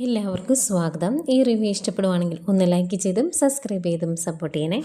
എല്ലാവർക്കും സ്വാഗതം. ഈ റിവ്യൂ ഇഷ്ടപ്പെടുവാണെങ്കിൽ ഒന്ന് ലൈക്ക് ചെയ്തും സബ്സ്ക്രൈബ് ചെയ്തും സപ്പോർട്ട് ചെയ്യണേ.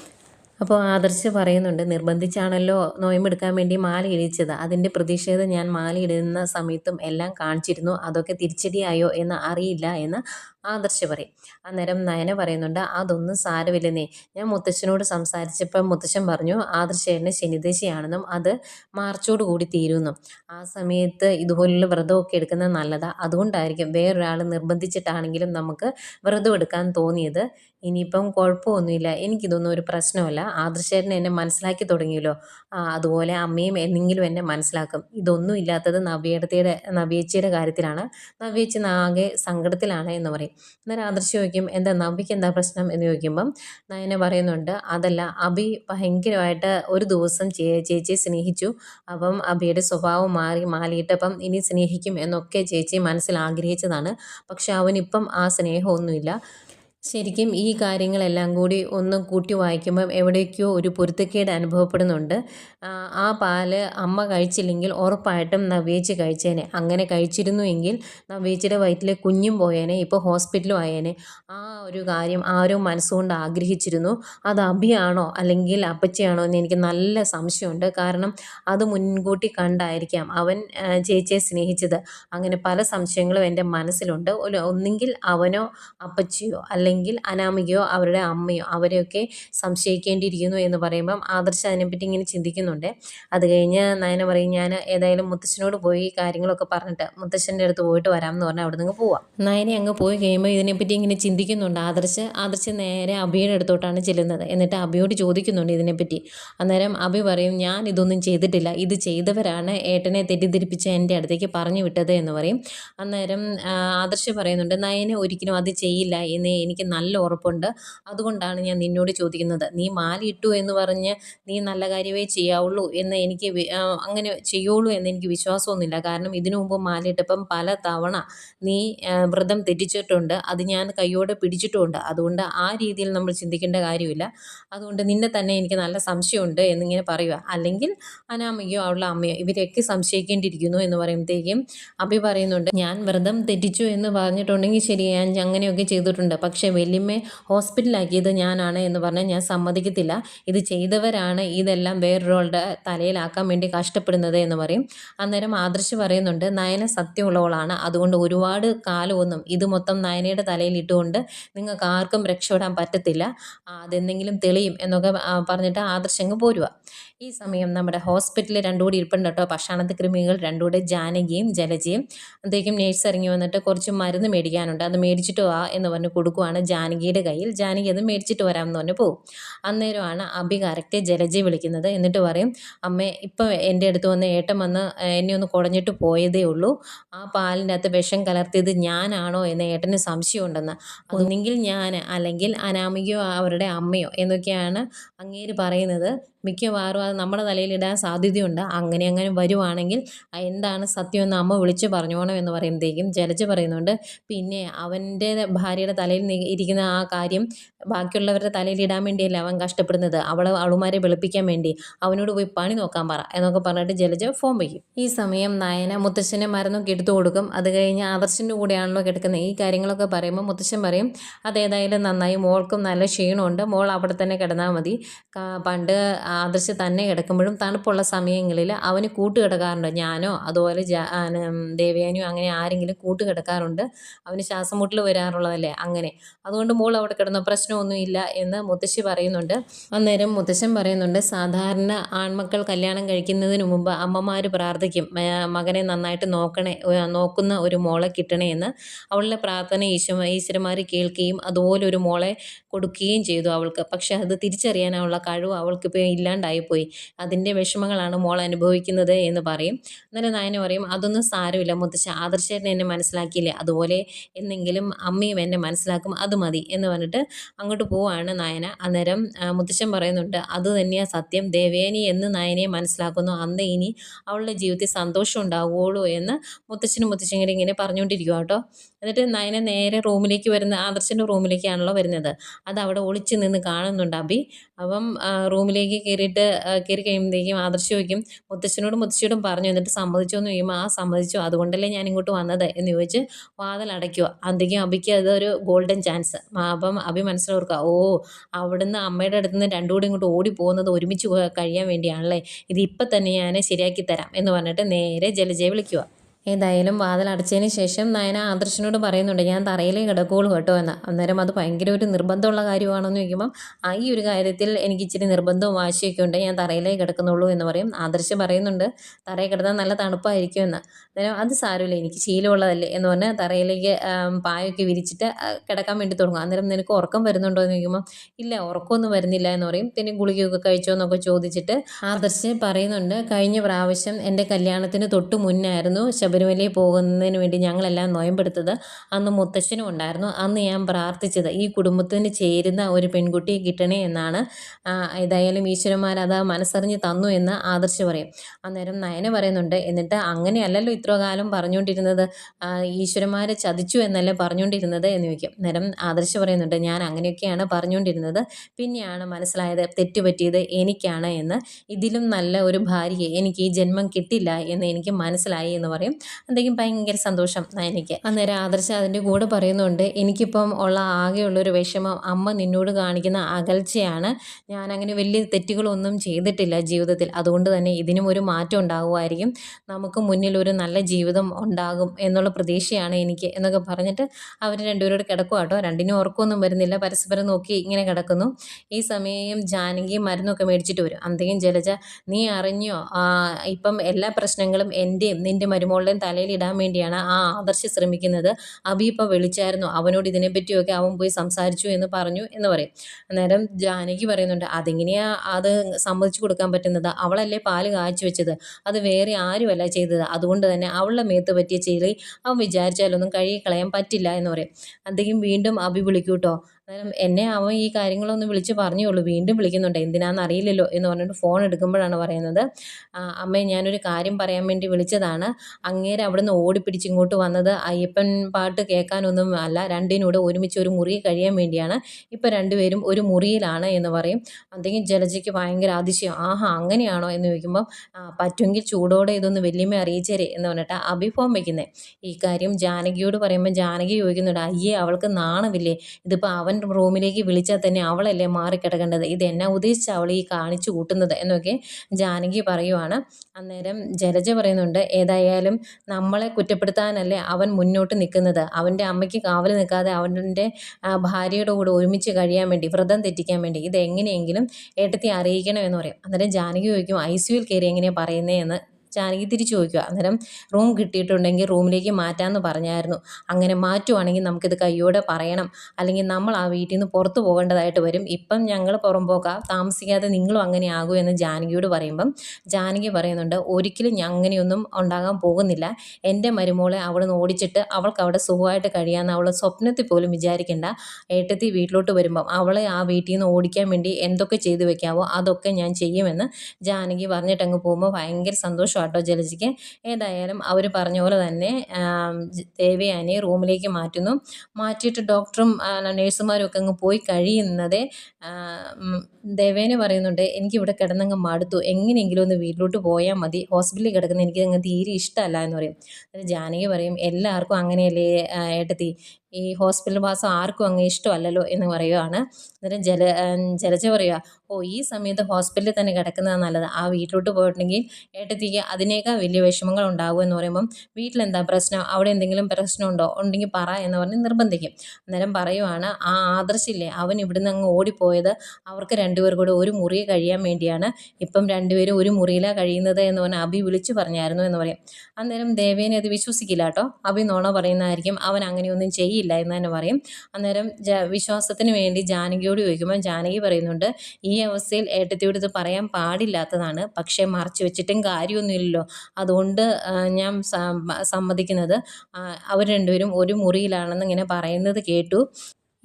അപ്പോൾ ആദർശ് പറയുന്നുണ്ട് നിർബന്ധിച്ചാണല്ലോ നോയമ്പെടുക്കാൻ വേണ്ടി മാല ഇടിച്ചത്. അതിന്റെ പ്രതിഷേധം ഞാൻ മാല ഇടുന്ന സമയത്തും എല്ലാം കാണിച്ചിരുന്നു. അതൊക്കെ തിരിച്ചടിയായോ എന്ന് അറിയില്ല എന്ന് ആദർശ് പറയും. അന്നേരം നയന പറയുന്നുണ്ട് അതൊന്നും സാരമില്ലെന്നേ ഞാൻ മുത്തശ്ശനോട് സംസാരിച്ചപ്പോൾ മുത്തശ്ശൻ പറഞ്ഞു ആദർശ എന്നെ ശനിദേശിയാണെന്നും അത് മാർച്ചോട് കൂടി തീരുമെന്നും ആ സമയത്ത് ഇതുപോലുള്ള വ്രതമൊക്കെ എടുക്കുന്നത് നല്ലതാണ് അതുകൊണ്ടായിരിക്കും വേറൊരാൾ നിർബന്ധിച്ചിട്ടാണെങ്കിലും നമുക്ക് വ്രതം എടുക്കാൻ തോന്നിയത്. ഇനിയിപ്പം കുഴപ്പമൊന്നുമില്ല. എനിക്കിതൊന്നും ഒരു പ്രശ്നമല്ല. ആദർശേട്ടൻ എന്നെ മനസ്സിലാക്കി തുടങ്ങിയല്ലോ. അതുപോലെ അമ്മയും എന്നെങ്കിലും എന്നെ മനസ്സിലാക്കും. ഇതൊന്നും ഇല്ലാത്തത് നവ്യേടത്തിയുടെ നവ്യേച്ചിയുടെ കാര്യത്തിലാണ്. നവ്യേച്ചി ആകെ സങ്കടത്തിലാണ് എന്ന് പറയും. അന്നേരം ആദർശ് ചോദിക്കും എന്താ നവിക്ക് എന്താ പ്രശ്നം? എന്ന് ചോദിക്കുമ്പം നയന പറയുന്നുണ്ട് അതല്ല അബി ഭയങ്കരമായിട്ട് ഒരു ദിവസം ചേച്ചി സ്നേഹിച്ചു. അപ്പം അബിയുടെ സ്വഭാവം മാറി മാറിയിട്ടപ്പം ഇനി സ്നേഹിക്കും എന്നൊക്കെ ചേച്ചി മനസ്സിൽ ആഗ്രഹിച്ചതാണ്. പക്ഷെ അവനിപ്പം ആ സ്നേഹമൊന്നുമില്ല. ശരിക്കും ഈ കാര്യങ്ങളെല്ലാം കൂടി ഒന്ന് കൂട്ടി വായിക്കുമ്പം എവിടേക്കോ ഒരു പൊരുത്തക്കേട് അനുഭവപ്പെടുന്നുണ്ട്. ആ പാൽ അമ്മ കഴിച്ചില്ലെങ്കിൽ ഉറപ്പായിട്ടും നവ്യേച്ചി കഴിച്ചേനെ. അങ്ങനെ കഴിച്ചിരുന്നു എങ്കിൽ നവ്യേച്ചിയുടെ വയറ്റിലെ കുഞ്ഞും പോയേനെ ഇപ്പോൾ ഹോസ്പിറ്റലും ആയേനെ. ആ ഒരു കാര്യം ആരോ മനസ്സുകൊണ്ട് ആഗ്രഹിച്ചിരുന്നു. അത് അഭിയാണോ അല്ലെങ്കിൽ അപ്പച്ചയാണോ എന്ന് എനിക്ക് നല്ല സംശയമുണ്ട്. കാരണം അത് മുൻകൂട്ടി കണ്ടായിരിക്കാം അവൻ ചേച്ചിയെ സ്നേഹിച്ചത്. അങ്ങനെ പല സംശയങ്ങളും എന്റെ മനസ്സിലുണ്ട്. ഒന്നെങ്കിൽ അവനോ അപ്പച്ചിയോ അല്ലെങ്കിൽ അല്ലെങ്കിൽ അനാമികയോ അവരുടെ അമ്മയോ അവരെയൊക്കെ സംശയിക്കേണ്ടിയിരിക്കുന്നു എന്ന് പറയുമ്പം ആദർശ അതിനെപ്പറ്റി ഇങ്ങനെ ചിന്തിക്കുന്നുണ്ട്. അത് കഴിഞ്ഞ് നയന പറയും ഞാൻ ഏതായാലും മുത്തശ്ശനോട് പോയി കാര്യങ്ങളൊക്കെ പറഞ്ഞിട്ട് മുത്തശ്ശന്റെ അടുത്ത് പോയിട്ട് വരാമെന്ന് പറഞ്ഞാൽ അവിടെ നിന്ന് പോവാം. നയനെ അങ്ങ് പോയി കഴിയുമ്പോൾ ഇതിനെപ്പറ്റി ഇങ്ങനെ ചിന്തിക്കുന്നുണ്ട്. ആദർശ് ആദർശ് നേരെ അഭിയുടെ അടുത്തോട്ടാണ് ചെല്ലുന്നത്. എന്നിട്ട് അഭിയോട് ചോദിക്കുന്നുണ്ട് ഇതിനെപ്പറ്റി. അന്നേരം അഭി പറയും ഞാൻ ഇതൊന്നും ചെയ്തിട്ടില്ല. ഇത് ചെയ്തവരാണ് ഏട്ടനെ തെറ്റിദ്ധരിപ്പിച്ച് എന്റെ അടുത്തേക്ക് പറഞ്ഞു വിട്ടത് എന്ന് പറയും. അന്നേരം ആദർശ് പറയുന്നുണ്ട് നയനെ ഒരിക്കലും അത് ചെയ്യില്ല. എന്ന് എനിക്ക് നല്ല ഉറപ്പുണ്ട്. അതുകൊണ്ടാണ് ഞാൻ നിന്നോട് ചോദിക്കുന്നത്. നീ മാലയിട്ടു എന്ന് പറഞ്ഞ് നീ നല്ല കാര്യമേ ചെയ്യാവുള്ളൂ എന്ന് എനിക്ക് അങ്ങനെ ചെയ്യുള്ളൂ എന്ന് എനിക്ക് വിശ്വാസമൊന്നുമില്ല. കാരണം ഇതിനു മുമ്പ് മാലയിട്ടപ്പം പല തവണ നീ വ്രതം തെറ്റിച്ചിട്ടുണ്ട്. അത് ഞാൻ കയ്യോടെ പിടിച്ചിട്ടുമുണ്ട് അതുകൊണ്ട് ആ രീതിയിൽ നമ്മൾ ചിന്തിക്കേണ്ട കാര്യമില്ല. അതുകൊണ്ട് നിന്നെ തന്നെ എനിക്ക് നല്ല സംശയമുണ്ട് എന്നിങ്ങനെ പറയുക. അല്ലെങ്കിൽ അനാമയോ അവളുടെ അമ്മയോ ഇവരെയൊക്കെ സംശയിക്കേണ്ടിയിരിക്കുന്നു എന്ന് പറയുമ്പോഴത്തേക്കും അഭി പറയുന്നുണ്ട് ഞാൻ വ്രതം തെറ്റിച്ചു എന്ന് പറഞ്ഞിട്ടുണ്ടെങ്കിൽ ശരി ഞാൻ അങ്ങനെയൊക്കെ ചെയ്തിട്ടുണ്ട്. പക്ഷേ വല്യമ്മയെ ഹോസ്പിറ്റലാക്കിയത് ഞാനാണ് എന്ന് പറഞ്ഞാൽ ഞാൻ സമ്മതിക്കത്തില്ല. ഇത് ചെയ്തവരാണ് ഇതെല്ലാം വേറൊരാളുടെ തലയിലാക്കാൻ വേണ്ടി കഷ്ടപ്പെടുന്നത് എന്ന് പറയും. അന്നേരം ആദർശ് പറയുന്നുണ്ട് നയന സത്യമുള്ളവളാണ്. അതുകൊണ്ട് ഒരുപാട് കാലമൊന്നും ഇത് മൊത്തം നയനയുടെ തലയിൽ ഇട്ടുകൊണ്ട് നിങ്ങൾക്ക് ആർക്കും രക്ഷപ്പെടാൻ പറ്റത്തില്ല. അതെന്തെങ്കിലും തെളിയും എന്നൊക്കെ പറഞ്ഞിട്ട് ആദർശ് അങ്ങ് പോരുക ഈ സമയം നമ്മുടെ ഹോസ്പിറ്റലിൽ രണ്ടുകൂടി ഇരിപ്പുണ്ട് കേട്ടോ. ഭക്ഷണത്ത് കൃമികൾ രണ്ടുകൂടെ ജാനകിയും ജലജയും. അന്തേക്കും നേഴ്സ് ഇറങ്ങി വന്നിട്ട് കുറച്ച് മരുന്ന് മേടിക്കാനുണ്ട്. അത് മേടിച്ചിട്ട് വാ എന്ന് പറഞ്ഞ് കൊടുക്കുവാണ്. ജാനകിയുടെ കയ്യിൽ. ജാനകി അത് മേടിച്ചിട്ട് വരാമെന്ന് പറഞ്ഞ് പോകും അന്നേരമാണ് അബി കറക്റ്റ് ജലജയെ വിളിക്കുന്നത്. എന്നിട്ട് പറയും അമ്മേ ഇപ്പം എന്റെ അടുത്ത് വന്ന് ഏട്ടൻ വന്ന് എന്നെ ഒന്ന് കുടഞ്ഞിട്ട് പോയതേ ഉള്ളൂ. ആ പാലിന്റെ അകത്ത് വിഷം കലർത്തിയത് ഞാനാണോ എന്ന് ഏട്ടന് സംശയമുണ്ടെന്ന്. ഒന്നെങ്കിൽ ഞാൻ അല്ലെങ്കിൽ അനാമികയോ അവരുടെ അമ്മയോ എന്നൊക്കെയാണ് അങ്ങേര് പറയുന്നത്. മിക്കവാറും അത് നമ്മുടെ തലയിലിടാൻ സാധ്യതയുണ്ട്. അങ്ങനെ അങ്ങനെ വരുവാണെങ്കിൽ എന്താണ് സത്യമെന്ന് അമ്മ വിളിച്ച് പറഞ്ഞോണം എന്ന് പറയുമ്പോഴത്തേക്കും ജലജ പറയുന്നുണ്ട് പിന്നെ അവന്റെ ഭാര്യയുടെ തലയിൽ ഇരിക്കുന്ന ആ കാര്യം ബാക്കിയുള്ളവരുടെ തലയിൽ ഇടാൻ വേണ്ടിയല്ല അവൻ കഷ്ടപ്പെടുന്നത്? അവളെ അവളുമാരെ വെളുപ്പിക്കാൻ വേണ്ടി. അവനോട് പോയി പണി നോക്കാൻ പറ. എന്നൊക്കെ പറഞ്ഞിട്ട് ജലജ ഫോൺ വയ്ക്കും. ഈ സമയം നയന മുത്തശ്ശനെ മരുന്നൊക്കെ എടുത്തു കൊടുക്കും. അത് കഴിഞ്ഞ് ആദർശിന്റെ കൂടെയാണല്ലോ കിടക്കുന്നത്. ഈ കാര്യങ്ങളൊക്കെ പറയുമ്പോൾ മുത്തശ്ശൻ പറയും അതേതായാലും നന്നായി. മോൾക്കും നല്ല ക്ഷീണമുണ്ട്. മോൾ അവിടെ തന്നെ കിടന്നാൽ മതി. പണ്ട് ആദർശ് തന്നെ കിടക്കുമ്പോഴും തണുപ്പുള്ള സമയങ്ങളിൽ അവന് കൂട്ട് കിടക്കാറുണ്ട് ഞാനോ അതുപോലെ ദേവയാനിയോ അങ്ങനെ ആരെങ്കിലും കൂട്ട് കിടക്കാറുണ്ട് അവന് ശ്വാസം മുട്ടൽ വരാറുള്ളതല്ലേ? അങ്ങനെ. അതുകൊണ്ട് മോൾ അവിടെ കിടന്ന പ്രശ്നമൊന്നുമില്ല എന്ന് മുത്തശ്ശി പറയുന്നുണ്ട്. അന്നേരം മുത്തശ്ശൻ പറയുന്നുണ്ട് സാധാരണ ആൺമക്കൾ കല്യാണം കഴിക്കുന്നതിന് മുമ്പ് അമ്മമാർ പ്രാർത്ഥിക്കും. മകനെ നന്നായിട്ട് നോക്കണേ നോക്കുന്ന ഒരു മോളെ കിട്ടണേ എന്ന് അവളുടെ പ്രാർത്ഥന ഈശ്വ ഈശ്വരന്മാർ കേൾക്കുകയും അതുപോലെ ഒരു മോളെ കൊടുക്കുകയും ചെയ്തു അവൾക്ക്. പക്ഷെ അത് തിരിച്ചറിയാനുള്ള കഴിവ് അവൾക്കിപ്പോൾ ഇല്ലാണ്ടായിപ്പോയി അതിന്റെ വിഷമങ്ങളാണ് മോൾ അനുഭവിക്കുന്നത് എന്ന് പറയും. അന്നേരം നയന പറയും അതൊന്നും സാരമില്ല മുത്തശ്ശ ആദർശേട്ടൻ എന്നെ മനസ്സിലാക്കിയില്ലേ? അതുപോലെ എന്നെങ്കിലും അമ്മയും എന്നെ മനസ്സിലാക്കും അത് മതി എന്ന് പറഞ്ഞിട്ട് അങ്ങോട്ട് പോവാണ് നയന. അന്നേരം മുത്തശ്ശൻ പറയുന്നുണ്ട് അത് തന്നെയാണ് സത്യം. ദേവേനി എന്ന് നയനയെ മനസ്സിലാക്കുന്നു. അന്ന് ഇനി അവളുടെ ജീവിതത്തിൽ സന്തോഷം ഉണ്ടാവുകയുള്ളൂ എന്ന് മുത്തശ്ശനും മുത്തശ്ശനും ഇങ്ങനെ പറഞ്ഞുകൊണ്ടിരിക്കുക കേട്ടോ എന്നിട്ട് നയന നേരെ റൂമിലേക്ക് വരുന്ന ആദർശന്റെ റൂമിലേക്കാണല്ലോ വരുന്നത്. അത് അവിടെ ഒളിച്ച് നിന്ന് കാണുന്നുണ്ട് അബി അപ്പം റൂമിലേക്ക് കയറിയിട്ട് കയറി കഴിയുമ്പോഴത്തേക്കും ആദർശ് ചോദിക്കും മുത്തശ്ശനോടും മുത്തശ്ശിയോടും പറഞ്ഞു എന്നിട്ട് സമ്മതിച്ചോ എന്ന് ചോദിക്കുമ്പോൾ ആ സമ്മതിച്ചു. അതുകൊണ്ടല്ലേ ഞാൻ ഇങ്ങോട്ട് വന്നത്? എന്ന് ചോദിച്ച് വാതിൽ അടയ്ക്കുക അന്തിക്കും അബിക്ക് അതൊരു ഗോൾഡൻ ചാൻസ് അപ്പം അബി മനസ്സിലോർക്കുക ഓ അവിടുന്ന് അമ്മയുടെ അടുത്ത് നിന്ന് രണ്ടു കൂടി ഇങ്ങോട്ട് ഓടി പോകുന്നത് ഒരുമിച്ച് കഴിയാൻ വേണ്ടിയാണല്ലേ? ഇത് ഇപ്പം തന്നെ ഞാൻ ശരിയാക്കി തരാം എന്ന് പറഞ്ഞിട്ട് നേരെ ജലജയെ വിളിക്കുക ഏതായാലും വാതിൽ അടച്ചതിന് ശേഷം നയന ആദർശനോട് പറയുന്നുണ്ട് ഞാൻ തറയിലേ കിടക്കുകയുള്ളൂ കേട്ടോ എന്ന്. അന്നേരം അത് ഭയങ്കര ഒരു നിർബന്ധമുള്ള കാര്യമാണെന്ന് ചോദിക്കുമ്പം ആ ഈ ഒരു കാര്യത്തിൽ എനിക്ക് ഇച്ചിരി നിർബന്ധവും വാശിയൊക്കെ ഉണ്ട്. ഞാൻ തറയിലേ കിടക്കുന്നുള്ളൂ എന്ന് പറയും. ആദർശ് പറയുന്നുണ്ട് തറയിൽ കിടന്നാൽ നല്ല തണുപ്പായിരിക്കും എന്ന്. അന്നേരം അത് സാരമില്ല എനിക്ക് ശീലമുള്ളതല്ലേ എന്ന് പറഞ്ഞാൽ തറയിലേക്ക് പായൊക്കെ വിരിച്ചിട്ട് കിടക്കാൻ വേണ്ടി തുടങ്ങും. അന്നേരം നിനക്ക് ഉറക്കം വരുന്നുണ്ടോ എന്ന് ചോദിക്കുമ്പോൾ ഇല്ല ഉറക്കമൊന്നും വരുന്നില്ല എന്ന് പറയും. പിന്നെ ഗുളികയൊക്കെ കഴിച്ചോ എന്നൊക്കെ ചോദിച്ചിട്ട് ആദർശ് പറയുന്നുണ്ട് കഴിഞ്ഞ പ്രാവശ്യം എന്റെ കല്യാണത്തിന് തൊട്ട് മുന്നായിരുന്നു ശബ ശബരിമലയിൽ പോകുന്നതിന് വേണ്ടി ഞങ്ങളെല്ലാം നോയമ്പെടുത്തത് അന്ന് മുത്തശ്ശനും ഉണ്ടായിരുന്നു. അന്ന് ഞാൻ പ്രാർത്ഥിച്ചത് ഈ കുടുംബത്തിന് ചേരുന്ന ഒരു പെൺകുട്ടിയെ കിട്ടണേ എന്നാണ്. ഏതായാലും ഈശ്വരന്മാർ അത് മനസ്സറിഞ്ഞ് തന്നു എന്ന് ആദർശ് പറയും. അന്നേരം നയന പറയുന്നുണ്ട് എന്നിട്ട് അങ്ങനെയല്ലല്ലോ ഇത്ര കാലം പറഞ്ഞുകൊണ്ടിരുന്നത്? ഈശ്വരന്മാരെ ചതിച്ചു എന്നല്ലേ പറഞ്ഞുകൊണ്ടിരുന്നത്? എന്ന് ചോദിക്കും. നേരം ആദർശ് പറയുന്നുണ്ട് ഞാൻ അങ്ങനെയൊക്കെയാണ് പറഞ്ഞുകൊണ്ടിരുന്നത്. പിന്നെയാണ് മനസ്സിലായത് തെറ്റുപറ്റിയത് എനിക്കാണ് എന്ന്. ഇതിലും നല്ല ഒരു ഭാര്യയെ എനിക്ക് ഈ ജന്മം കിട്ടില്ല എന്ന് എനിക്ക് മനസ്സിലായി എന്ന് പറയും. എന്തെങ്കിലും ഭയങ്കര സന്തോഷം എനിക്ക്. അന്നേരം ആദർശ അതിന്റെ കൂടെ പറയുന്നുണ്ട് എനിക്കിപ്പം ഉള്ള ആകെയുള്ളൊരു വിഷമം അമ്മ നിന്നോട് കാണിക്കുന്ന അകൽച്ചയാണ്. ഞാൻ അങ്ങനെ വലിയ തെറ്റുകളൊന്നും ചെയ്തിട്ടില്ല ജീവിതത്തിൽ. അതുകൊണ്ട് തന്നെ ഇതിനും ഒരു മാറ്റം ഉണ്ടാകുമായിരിക്കും നമുക്ക് മുന്നിൽ ഒരു നല്ല ജീവിതം ഉണ്ടാകും എന്നുള്ള പ്രതീക്ഷയാണ് എനിക്ക് എന്നൊക്കെ പറഞ്ഞിട്ട് അവർ രണ്ടുപേരോട് കിടക്കുക കേട്ടോ. രണ്ടിനും ഉറക്കമൊന്നും വരുന്നില്ല. പരസ്പരം നോക്കി ഇങ്ങനെ കിടക്കുന്നു. ഈ സമയം ജാനകി മരുന്നൊക്കെ മേടിച്ചിട്ട് വരും. എന്തെങ്കിലും ജലജ നീ അറിഞ്ഞോ? ഇപ്പം എല്ലാ പ്രശ്നങ്ങളും എന്റെയും നിന്റെ മരുമോളുടെ തലയിൽ ഇടാൻ വേണ്ടിയാണ് ആ ആദർശ് ശ്രമിക്കുന്നത്. അബി ഇപ്പോൾ വിളിച്ചായിരുന്നു. അവനോട് ഇതിനെപ്പറ്റിയൊക്കെ അവൻ പോയി സംസാരിച്ചു എന്ന് പറഞ്ഞു എന്ന് പറയും. അന്നേരം ജാനകി പറയുന്നുണ്ട് അതെങ്ങനെയാ അത് സമ്മതിച്ചു കൊടുക്കാൻ പറ്റുന്നത്? അവളല്ലേ പാൽ കാച്ചു വെച്ചത്? അത് വേറെ ആരുമല്ല ചെയ്തത്. അതുകൊണ്ട് തന്നെ അവളുടെ മേത്ത് പറ്റിയ ചെയ്തി അവൻ വിചാരിച്ചാലൊന്നും കഴുകി കളയാൻ പറ്റില്ല എന്ന് പറയും. അദ്ദേഹം വീണ്ടും അബി വിളിക്കൂട്ടോ. അന്നേരം എന്നെ അവൻ ഈ കാര്യങ്ങളൊന്ന് വിളിച്ച് പറഞ്ഞുള്ളൂ വീണ്ടും വിളിക്കുന്നുണ്ട്. എന്തിനാന്ന് അറിയില്ലല്ലോ എന്ന് പറഞ്ഞിട്ട് ഫോൺ എടുക്കുമ്പോഴാണ് പറയുന്നത്. അമ്മേ ഞാനൊരു കാര്യം പറയാൻ വേണ്ടി വിളിച്ചതാണ്. അങ്ങേരെ അവിടുന്ന് ഓടിപ്പിടിച്ച് ഇങ്ങോട്ട് വന്നത് അയ്യപ്പൻ പാട്ട് കേൾക്കാനൊന്നും അല്ല. രണ്ടിനൂടെ ഒരുമിച്ച് ഒരു മുറി കഴിയാൻ വേണ്ടിയാണ്. ഇപ്പോൾ രണ്ടുപേരും ഒരു മുറിയിലാണ് എന്ന് പറയും. അന്തെങ്കിൽ ജലജയ്ക്ക് ഭയങ്കര അതിശയം. ആഹാ അങ്ങനെയാണോ എന്ന് ചോദിക്കുമ്പം പറ്റുമെങ്കിൽ ചൂടോടെ ഇതൊന്ന് വല്യമ്മ അറിയിച്ചേരെ എന്ന് പറഞ്ഞിട്ട് അഭിഭവം വയ്ക്കുന്നത് ഈ കാര്യം ജാനകിയോട് പറയുമ്പോൾ ജാനകി ചോദിക്കുന്നുണ്ട് അയ്യേ അവൾക്ക് നാണമില്ലേ? ഇതിപ്പോൾ അവൻ റൂമിലേക്ക് വിളിച്ചാൽ തന്നെ അവളല്ലേ മാറിക്കിടക്കേണ്ടത്? ഇത് എന്നാ ഉദ്ദേശിച്ച അവൾ ഈ കാണിച്ചു കൂട്ടുന്നത് എന്നൊക്കെ ജാനകി പറയുവാണ്. അന്നേരം ജലജ പറയുന്നുണ്ട് ഏതായാലും നമ്മളെ കുറ്റപ്പെടുത്താനല്ലേ അവൻ മുന്നോട്ട് നിൽക്കുന്നത്. അവന്റെ അമ്മയ്ക്ക് കാവൽ നിൽക്കാതെ അവന്റെ ഭാര്യയുടെ കൂടെ ഒരുമിച്ച് കഴിയാൻ വേണ്ടി വ്രതം തെറ്റിക്കാൻ വേണ്ടി ഇത് എങ്ങനെയെങ്കിലും ഏട്ടത്തി അറിയിക്കണമെന്ന് പറയും. അന്നേരം ജാനകി ചോദിക്കും ഐ സിയുവിൽ കയറി എങ്ങനെയാണ് പറയുന്നതെന്ന് ജാനകി തിരിച്ചു ചോദിക്കുക അന്നേരം റൂം കിട്ടിയിട്ടുണ്ടെങ്കിൽ റൂമിലേക്ക് മാറ്റാമെന്ന് പറഞ്ഞായിരുന്നു. അങ്ങനെ മാറ്റുവാണെങ്കിൽ നമുക്കിത് കയ്യോടെ പറയണം. അല്ലെങ്കിൽ നമ്മൾ ആ വീട്ടിൽ നിന്ന് പുറത്തു പോകേണ്ടതായിട്ട് വരും. ഇപ്പം ഞങ്ങൾ പുറം പുറംപോക്കാം താമസിക്കാതെ നിങ്ങളും അങ്ങനെ ആകൂ എന്ന് ജാനകിയോട് പറയുമ്പം ജാനകി പറയുന്നുണ്ട് ഒരിക്കലും അങ്ങനെയൊന്നും ഉണ്ടാകാൻ പോകുന്നില്ല. എന്റെ മരുമോളെ അവിടെ നിന്ന് ഓടിച്ചിട്ട് അവൾക്ക് അവിടെ സുഖമായിട്ട് കഴിയാമെന്ന് അവൾ സ്വപ്നത്തിൽ പോലും വിചാരിക്കേണ്ട. ഏട്ടത്തി വീട്ടിലോട്ട് വരുമ്പം അവളെ ആ വീട്ടിൽ നിന്ന് ഓടിക്കാൻ വേണ്ടി എന്തൊക്കെ ചെയ്തു വെക്കാവോ അതൊക്കെ ഞാൻ ചെയ്യുമെന്ന് ജാനകി പറഞ്ഞിട്ടങ്ങ് പോകുമ്പോൾ ഭയങ്കര സന്തോഷമാണ് കേട്ടോ ജലജിക്ക്. ഏതായാലും അവർ പറഞ്ഞ പോലെ തന്നെ ദേവയാനെ റൂമിലേക്ക് മാറ്റുന്നു. മാറ്റിയിട്ട് ഡോക്ടറും നേഴ്സുമാരും ഒക്കെ അങ്ങ് പോയി കഴിയുന്നത് ദേവേനെ പറയുന്നുണ്ട് എനിക്ക് ഇവിടെ കിടന്നങ്ങ് മടുത്തു. എങ്ങനെയെങ്കിലും ഒന്ന് വീട്ടിലോട്ട് പോയാൽ മതി. ഹോസ്പിറ്റലിൽ കിടക്കുന്ന എനിക്ക് അങ്ങ് തീരെ ഇഷ്ടമല്ല എന്ന് പറയും. ജാനകി പറയും എല്ലാവർക്കും അങ്ങനെയല്ലേ ഏട്ടത്തി. ഈ ഹോസ്പിറ്റൽ വാസം ആർക്കും അങ്ങ് ഇഷ്ടമല്ലല്ലോ എന്ന് പറയുവാണ്. അന്നേരം ജല ജലജ പറയുക ഓ ഈ സമയത്ത് ഹോസ്പിറ്റലിൽ തന്നെ കിടക്കുന്നതാണ് നല്ലത്. ആ വീട്ടിലോട്ട് പോയിട്ടുണ്ടെങ്കിൽ ഏട്ടത്തിക്ക് അതിനേക്കാൾ വലിയ വിഷമങ്ങൾ ഉണ്ടാകും എന്ന് പറയുമ്പം വീട്ടിലെന്താ പ്രശ്നം? അവിടെ എന്തെങ്കിലും പ്രശ്നമുണ്ടോ ഉണ്ടെങ്കിൽ പറ എന്ന് പറഞ്ഞ് നിർബന്ധിക്കും. അന്നേരം പറയുവാണ് ആ ആദർശില്ലേ അവൻ ഇവിടുന്ന് അങ്ങ് ഓടിപ്പോയത് അവർക്ക് രണ്ടുപേർ കൂടെ ഒരു മുറി കഴിയാൻ വേണ്ടിയാണ്. ഇപ്പം രണ്ടുപേരും ഒരു മുറിയിലാണ് കഴിയുന്നത് എന്ന് പറഞ്ഞാൽ അഭി വിളിച്ചു പറഞ്ഞായിരുന്നു എന്ന് പറയും. അന്നേരം ദേവേനെ അത് വിശ്വസിക്കില്ല കേട്ടോ. അഭി നോണ പറയുന്നതായിരിക്കും അവൻ അങ്ങനെയൊന്നും ചെയ്യില്ല. ഇല്ല എന്ന് തന്നെ പറയും. അന്നേരം വിശ്വാസത്തിന് വേണ്ടി ജാനകിയോട് ചോദിക്കുമ്പോൾ ജാനകി പറയുന്നുണ്ട് ഈ അവസ്ഥയിൽ ഏട്ടത്തിയോട് ഇത് പറയാൻ പാടില്ലാത്തതാണ്. പക്ഷേ മറച്ചു വെച്ചിട്ടും കാര്യമൊന്നുമില്ലല്ലോ. അതുകൊണ്ട് ഞാൻ സമ്മതിക്കുന്നത് അവർ രണ്ടുപേരും ഒരു മുറിയിലാണെന്ന് ഇങ്ങനെ പറയുന്നത് കേട്ടു.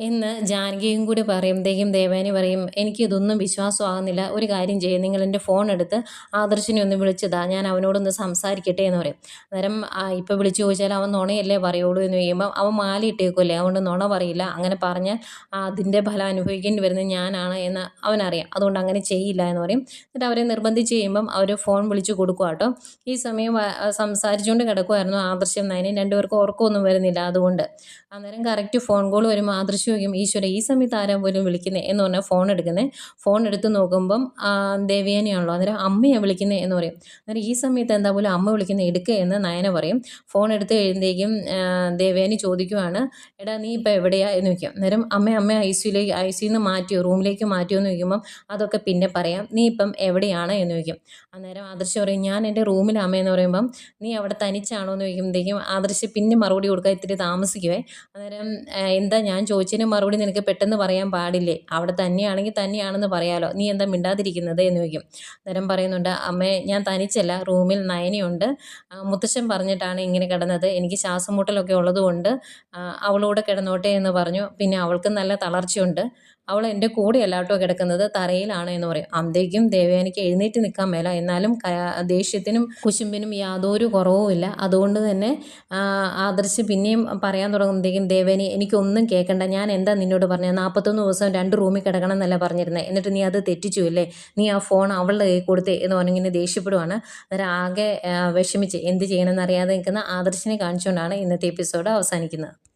എന്ന് ജാനകിയും കൂടി പറയുമ്പോഴത്തേക്കും ദേവാനി പറയും എനിക്കിതൊന്നും വിശ്വാസമാകുന്നില്ല. ഒരു കാര്യം ചെയ്യും. നിങ്ങൾ എന്റെ ഫോൺ എടുത്ത് ആദർശിനെ ഒന്ന് വിളിച്ചതാ. ഞാൻ അവനോടൊന്ന് സംസാരിക്കട്ടെ എന്ന് പറയും. അന്നേരം ഇപ്പോൾ വിളിച്ചു ചോദിച്ചാൽ അവൻ നുണയല്ലേ പറയുള്ളൂ എന്ന് ചോദിക്കുമ്പോൾ അവൻ മാല ഇട്ടേക്കുമല്ലേ അതുകൊണ്ട് നുണ പറയില്ല. അങ്ങനെ പറഞ്ഞാൽ അതിന്റെ ഫലം അനുഭവിക്കേണ്ടി വരുന്നത് ഞാനാണ് എന്ന് അവനറിയാം. അതുകൊണ്ട് അങ്ങനെ ചെയ്യില്ല എന്ന് പറയും. എന്നിട്ട് അവരെ നിർബന്ധിച്ച് ചെയ്യുമ്പം അവർ ഫോൺ വിളിച്ച് കൊടുക്കുക കേട്ടോ. ഈ സമയം സംസാരിച്ചുകൊണ്ട് കിടക്കുമായിരുന്നു ആദർശം നയനും രണ്ടുപേർക്കും ഉറക്കമൊന്നും വരുന്നില്ല അതുകൊണ്ട്. അന്നേരം കറക്റ്റ് ഫോൺ കോൾ വരുമ്പോൾ ആദർശ് ചോദിക്കും ഈശ്വര ഈ സമയത്ത് ആരാ പോലും വിളിക്കുന്നത് എന്ന് പറഞ്ഞാൽ ഫോൺ എടുക്കുന്നത് ഫോൺ എടുത്ത് നോക്കുമ്പം ദേവയാനിയാണല്ലോ അന്നേരം അമ്മയാണ് വിളിക്കുന്നത് എന്ന് പറയും. അന്നേരം ഈ സമയത്ത് എന്താ പോലും അമ്മ വിളിക്കുന്നത് എടുക്കുക എന്ന് നയന പറയും. ഫോൺ എടുത്ത് കഴിയുമ്പോഴേക്കും ദേവേനി ചോദിക്കുവാണ് എടാ നീ ഇപ്പോൾ എവിടെയാ? എന്ന് ചോദിക്കും. അന്നേരം അമ്മ അമ്മ ഐ സിയിലേക്ക് ഐ സിയിൽ നിന്ന് മാറ്റിയോ റൂമിലേക്ക് മാറ്റിയോ എന്ന് ചോദിക്കുമ്പം അതൊക്കെ പിന്നെ പറയാം. നീ ഇപ്പം എവിടെയാണ്? എന്ന് ചോദിക്കും. അന്നേരം ആദർശ് പറയും ഞാൻ എന്റെ റൂമിൽ അമ്മയെന്ന് പറയുമ്പം നീ അവിടെ തനിച്ചാണോ? എന്ന് ചോദിക്കുമ്പോഴത്തേക്കും ആദർശ് പിന്നെ മറുപടി കൊടുക്കാൻ ഇത്തിരി താമസിക്കുവേ. അന്നേരം എന്താ ഞാൻ ചോദിച്ചതിന് മറുപടി നിനക്ക് പെട്ടെന്ന് പറയാൻ പാടില്ലേ? അവിടെ തന്നെയാണെങ്കിൽ തന്നെയാണെന്ന് പറയാലോ. നീ എന്താ മിണ്ടാതിരിക്കുന്നത് എന്ന് ചോദിക്കും. അന്നേരം പറയുന്നുണ്ട് അമ്മേ ഞാൻ തനിച്ചല്ല റൂമിൽ നയനയുണ്ട്. മുത്തശ്ശൻ പറഞ്ഞിട്ടാണ് ഇങ്ങനെ കിടന്നത്. എനിക്ക് ശ്വാസം മുട്ടലൊക്കെ ഉള്ളതുകൊണ്ട് അവളോട് കിടന്നോട്ടെ എന്ന് പറഞ്ഞു. പിന്നെ അവൾക്ക് നല്ല തളർച്ചയുണ്ട്. അവൾ എന്റെ കൂടെയല്ല കേട്ടോ കിടക്കുന്നത് തറയിലാണ് എന്ന് പറയും. അന്തേക്കും ദേവയാനിക്ക് എഴുന്നേറ്റ് നിൽക്കാൻ മേല. എന്നാലും ദേഷ്യത്തിനും കുശുമ്പിനും യാതൊരു കുറവുമില്ല അതുകൊണ്ട് തന്നെ ആദർശ് പിന്നെയും പറയാൻ തുടങ്ങുമ്പോഴത്തേക്കും ദേവേനി എനിക്കൊന്നും കേൾക്കണ്ട. ഞാൻ എന്താ നിന്നോട് പറഞ്ഞത്? നാൽപ്പത്തൊന്ന് ദിവസം രണ്ട് റൂമിൽ കിടക്കണം എന്നല്ല പറഞ്ഞിരുന്നത് എന്നിട്ട് നീ അത് തെറ്റിച്ചു അല്ലേ നീ ആ ഫോൺ അവളുടെ കൈ കൊടുത്തേ എന്ന് പറഞ്ഞിങ്ങനെ ദേഷ്യപ്പെടുവാണ്. അന്നേരം ആകെ വിഷമിച്ച് എന്ത് ചെയ്യണമെന്ന് അറിയാതെ നിൽക്കുന്ന ആദർശിനെ കാണിച്ചുകൊണ്ടാണ് ഇന്നത്തെ എപ്പിസോഡ് അവസാനിക്കുന്നത്.